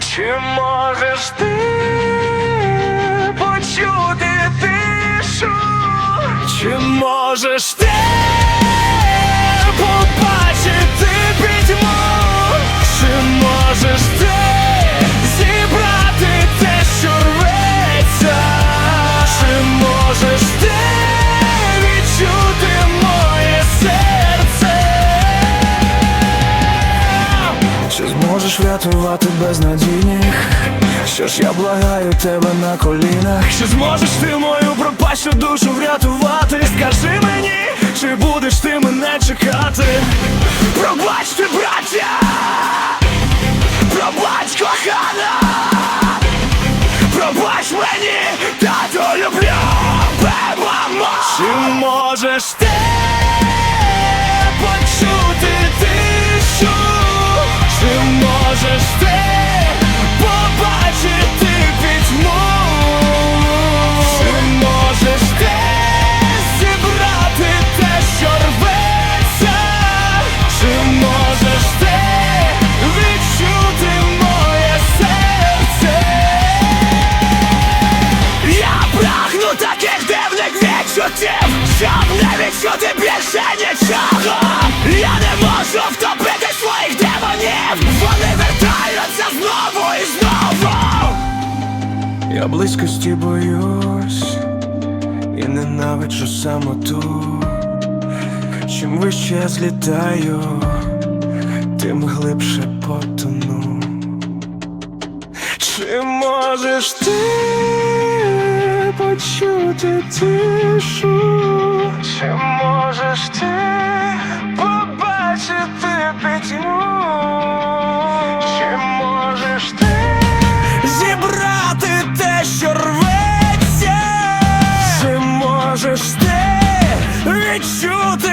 Чи можеш ти почути тишу? Чи можеш ти Чи зможеш врятувати безнадійних? Що ж я благаю тебе на колінах? Чи зможеш ти мою пропащу душу врятувати? Скажи мені, чи будеш ти мене чекати? Пробачте, браття! Пробач, кохана! Пробач мені, Я близькості боюсь і ненавиджу самоту. Чим вище я злітаю, тим глибше потону. Чи можеш ти почути тишу? Чи можеш ти побачити пітьму? sure